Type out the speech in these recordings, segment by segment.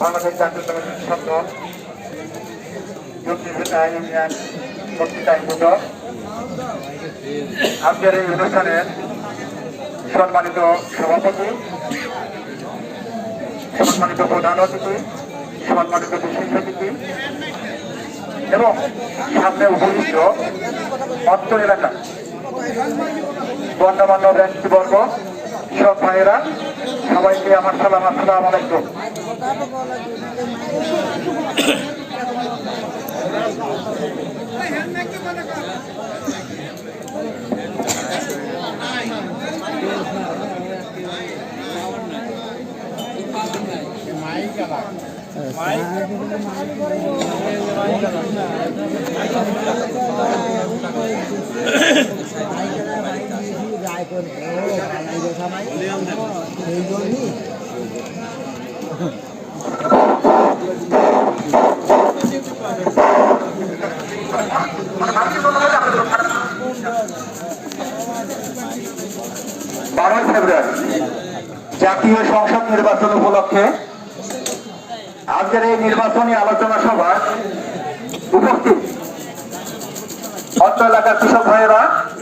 বাংলাদেশ জাতীয়তাবাদী কৃষক দল যুক্তিভিত্তা ইউনিয়ন কর্তৃক আয়োজিত আজকের এই অনুষ্ঠানের সম্মানিত সভাপতি, সম্মানিত প্রধান অতিথি, সম্মানিত বিশেষ অতিথি এবং সামনে উপযুক্ত অত্র এলাকা গণ্যমান্য ব্যক্তিবর্গ সব ভাইয়েরা সবাইকে আমার সালাম আসসালাম আলাইকুম রায় বারোই ফেব্রুয়ারি, জাতীয় সংসদ নির্বাচন উপলক্ষে আজকের এই নির্বাচনী আলোচনা সভায় উপস্থিত অত্র এলাকার কৃষক ভাইয়েরা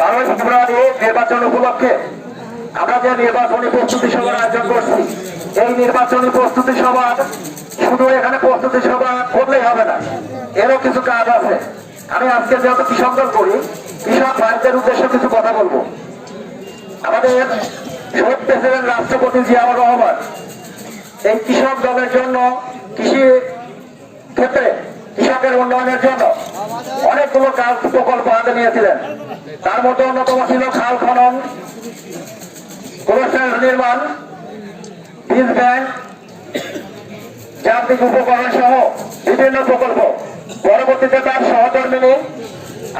বারোই ফেব্রুয়ারি নির্বাচন উপলক্ষে আমরা যে নির্বাচনী প্রস্তুতি সভার আয়োজন করছি, এই নির্বাচনী প্রস্তুতি সভার শুধু এখানে প্রস্তুতি সভা করলেই হবে না, এরও কিছু কাজ আছে। আমি আজকে যেহেতু কৃষক দল করি, কৃষক ভাইদের উদ্দেশ্যে কিছু কথা বলব। আমাদের শহীদ প্রেসিডেন্ট রাষ্ট্রপতি জিয়াউর রহমান এই কৃষক দলের জন্য, কৃষি ক্ষেত্রে কৃষকের উন্নয়নের জন্য অনেকগুলো কাজ প্রকল্প হাতে নিয়েছিলেন। তার মধ্যে অন্যতম ছিল খাল খনন কোলেস্ট্রল নির্মাণ, বীজ ব্যাংক যান্ত্রিক উপকরণ সহ বিভিন্ন প্রকল্প। পরবর্তীতে তার সহকর্মিনী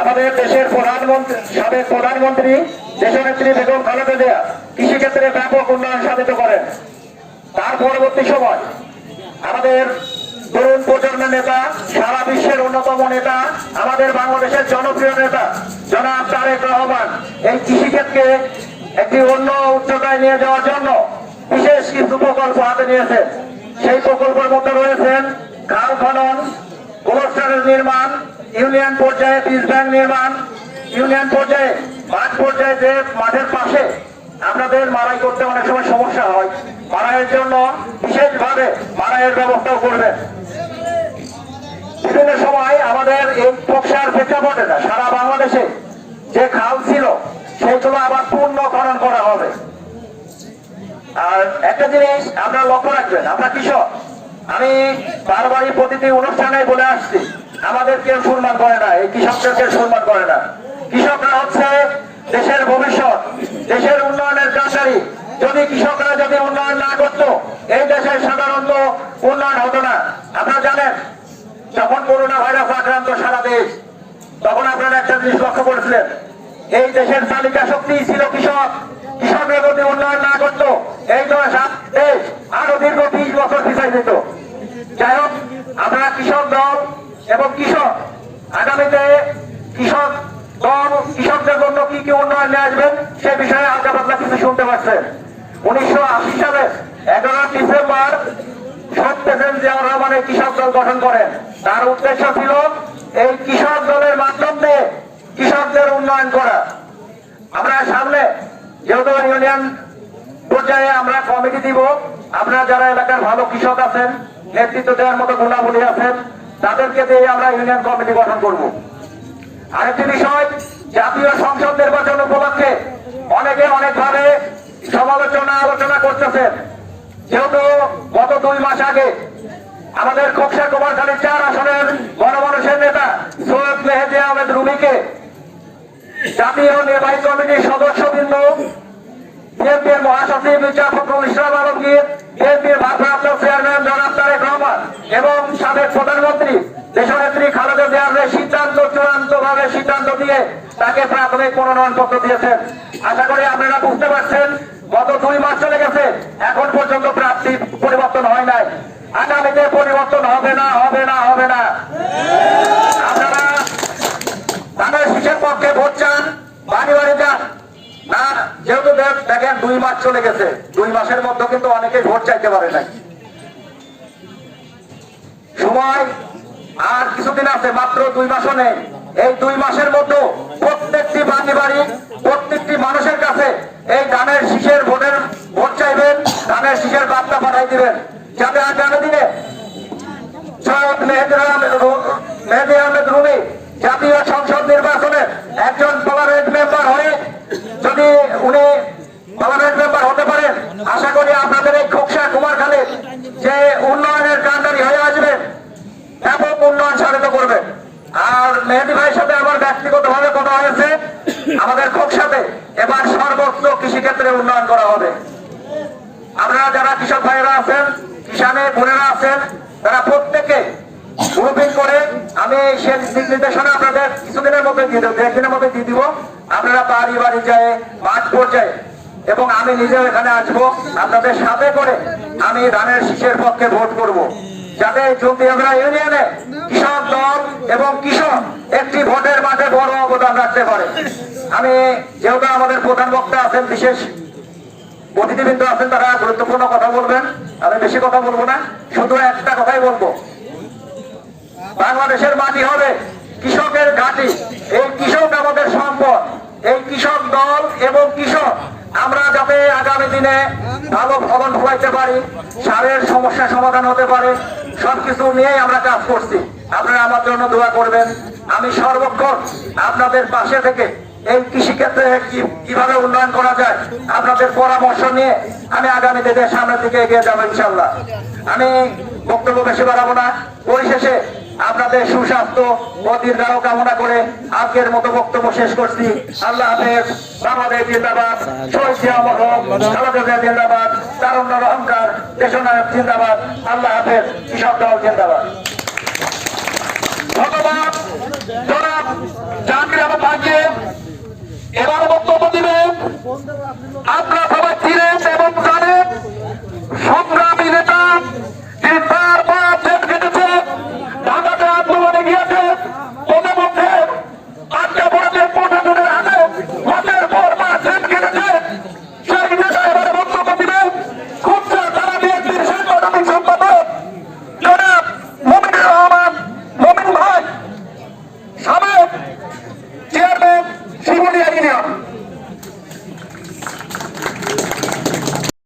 আমাদের দেশের প্রধানমন্ত্রী, সাবেক প্রধানমন্ত্রী, দেশনেত্রী বেগম খালেদা জিয়া কৃষিক্ষেত্রে ব্যাপক উন্নয়ন সাধিত করেন। তার পরবর্তী সময় আমাদের তরুণ প্রজন্মের নেতা, সারা বিশ্বের অন্যতম নেতা, আমাদের বাংলাদেশের জনপ্রিয় নেতা, জনাব তারেক রহমান। এই কৃষিক্ষেত্রকে একটি অন্য উচ্চতায় নিয়ে যাওয়ার জন্য বিশেষ কিছু প্রকল্প হাতে নিয়েছেন। সেই প্রকল্পের মধ্যে রয়েছেন খাল খনন কোলেস্টারের নির্মাণ, ইউনিয়ন পর্যায়ে বীজ ব্যাংক নির্মাণ, ইউনিয়ন পর্যায়ে মাঠ পর্যায়ে যে মাঠের পাশে আপনাদের মারাই করতে অনেক সময় সমস্যা হয় মারাইয়ের জন্য বিশেষভাবে মারাইয়ের ব্যবস্থাও করবেন। বিভিন্ন সময় আমাদের এই প্রক্সার প্রেক্ষাপটে না, সারা বাংলাদেশে যে খাল ছিল, সেগুলো আবার পূর্ণ খনন করা হবে। আর একটা জিনিস আপনারা লক্ষ্য রাখবেন আমরা কৃষক আমি বারবারই প্রতিটি অনুষ্ঠানে বলে আসছি, আমাদের কেউ সম্মান করে না, এই কৃষকদের কেউ সম্মান করে না। কৃষকরা হচ্ছে দেশের ভবিষ্যৎ, দেশের উন্নয়নের কাছারি যদি কৃষকরা যদি উন্নয়ন না করতো, এই দেশের সাধারণত উন্নয়ন হতো না। আপনারা জানেন যখন করোনা ভাইরাস আক্রান্ত সারা দেশ, তখন আপনারা একটা জিনিস লক্ষ্য করেছিলেন। এই দেশের তালিকা শক্তি ছিল কৃষক। কৃষকরা যদি উন্নয়ন না করতো, এই দেশ আরও দীর্ঘ বিশ বছর পিছাই যেত যাই হোক আপনারা কৃষক দল এবং কৃষক। আগামীতে কৃষক দল কৃষকদের জন্য কি কি উন্নয়ন নিয়ে আসবেন, সে বিষয়ে আলকা পাতলা কিছু শুনতে পাচ্ছেন। উনিশশো আশি সালে এগারো ডিসেম্বর জিয়াউর রহমান এই কৃষক দল গঠন করেন। তার উদ্দেশ্য ছিল এই কৃষক দলের মাধ্যমে কৃষকদের উন্নয়ন করা। আমরা সামনে যেহেতু ইউনিয়ন পর্যায়ে আমরা কমিটি দিব, আপনারা যারা এলাকার ভালো কৃষক আছেন, নেতৃত্ব দেওয়ার মতো গুণাবলী আছেন, তাদেরকে দিয়ে আমরা ইউনিয়ন কমিটি গঠন করব। আরেকটি বিষয়, জাতীয় সংসদ নির্বাচন উপলক্ষে অনেকে অনেকভাবে সমালোচনা আলোচনা করতেছেন। যেহেতু গত দুই মাস আগে আমাদের খোকসা কুমারখালী চার আসনের গণমানুষের নেতা সৈয়দ মেহেদি আহমেদ রুমিকে জাতীয় নির্বাহী কমিটির সদস্যবৃন্দ, বিএনপির মহাসচিব মির্জা ফখরুল ইসলাম আলমগীর, বিএনপির ভারপ্রাপ্ত চেয়ারম্যান জনাব তারেক রহমান এবং সাবেক প্রধানমন্ত্রী দেশনেত্রী খালেদা জিয়ার সিদ্ধান্ত চূড়ান্ত ভাবে সিদ্ধান্ত দিয়ে তাকে প্রাথমিক মনোনয়ন পত্র দিয়েছেন। আশা করি আপনারা বুঝতে পারছেন গত দুই মাস চলে গেছে। এখন পর্যন্ত প্রাপ্তি পরিবর্তন হয় নাই। আগামীতে পরিবর্তন হবে না হবে না হবে না। আপনারা ধানের শীষের পক্ষে ভোট চান বাড়ি যান না, যেহেতু দেখ- দেখেন দুই মাস চলে গেছে। দুই মাসের মধ্যে কিন্তু অনেকেই ভোট চাইতে পারে নাই। সময় আর কিছুদিন আছে, মাত্র দুই মাসও নেই। এই দুই মাসের মধ্যে প্রত্যেকটি বাড়ি বাড়ি, প্রত্যেকটি মানুষের কাছে এই ধানের শীষের ভোটের ভোট চাইবেন ধানের শীষের বার্তা পাঠাই দিবেন। যাতে আগামী দিনে সৈয়দ মেহেদি আহমেদ মেহেদি আহমেদ রুমি জাতীয় সংসদ নির্বাচনে একজন পার্লামেন্ট মেম্বার হয়ে যদি উনি পার্লামেন্ট মেম্বার হতে পারেন, আশা করি আপনাদের এই খোকসা কুমারখালীর যে উন্নয়নের কান্ডারি হয়ে আসবেন ব্যাপক উন্নয়ন সাধিত করবে আর মেহেদি ভাইয়ের সাথে আমার ব্যক্তিগত ভাবে কথা হয়েছে আমাদের খোকসাতে এবার সর্বোচ্চ কৃষিক্ষেত্রে উন্নয়ন করা হবে। আপনারা যারা কৃষক ভাইয়েরা আছেন, কিষানে বোনেরা আছেন, তারা প্রত্যেকে করে আমি দিক নির্দেশনা আপনাদের কিছুদিনের মধ্যে দিয়ে দেবো একদিনের মধ্যে দিয়ে দিব। আপনারা বাড়ি বাড়ি যায়, মাঠ পর্যায়ে, এবং আমি নিজেও এখানে আসব। আপনাদের সাথে করে আমি ধানের শীষের পক্ষে ভোট করব। যাতে জুমদিয়াগড়া ইউনিয়নে কৃষক দল এবং কৃষক একটি ভোটের মাঠে বড় অবদান রাখতে পারে। আমি যেহেতু আমাদের প্রধান বক্তা আছেন, বিশেষ অতিথিবৃন্দ আছেন, তারা গুরুত্বপূর্ণ কথা বলবেন। আমি বেশি কথা বলব না, শুধু একটা কথাই বলব। বাংলাদেশের মাটি হবে কৃষকের ঘাঁটি। এই কৃষক আমাদের সম্পদ। এই কৃষক দল এবং কৃষক আমরা যাতে আগামী দিনে ভালো ফলন ফলাইতে পারি, সারের সমস্যা সমাধান হতে পারে, সবকিছু নিয়েই আমরা কাজ করছি। আপনারা আমার জন্য দোয়া করবেন। আমি সর্বক্ষণ আপনাদের পাশে থেকে এই কৃষিক্ষেত্রে কীভাবে উন্নয়ন করা যায়, আপনাদের পরামর্শ নিয়ে আমি আগামী দিনের সামনের দিকে এগিয়ে যাব ইনশাল্লাহ। আমি বক্তব্য বেশি বাড়াবো না। পরিশেষে আপনাদের সুস্বাস্থ্য ও দীর্ঘায়ু কামনা করে আজকের মতো বক্তব্য শেষ করছি। আল্লাহ হাফেজ। জিন্দাবাদ। জিন্দাবাদ। অহংকার। দেশনায়ক জিন্দাবাদ। আল্লাহ হাফেজ। কৃষক দল জিন্দাবাদ। এবার বক্তব্য দিবেন।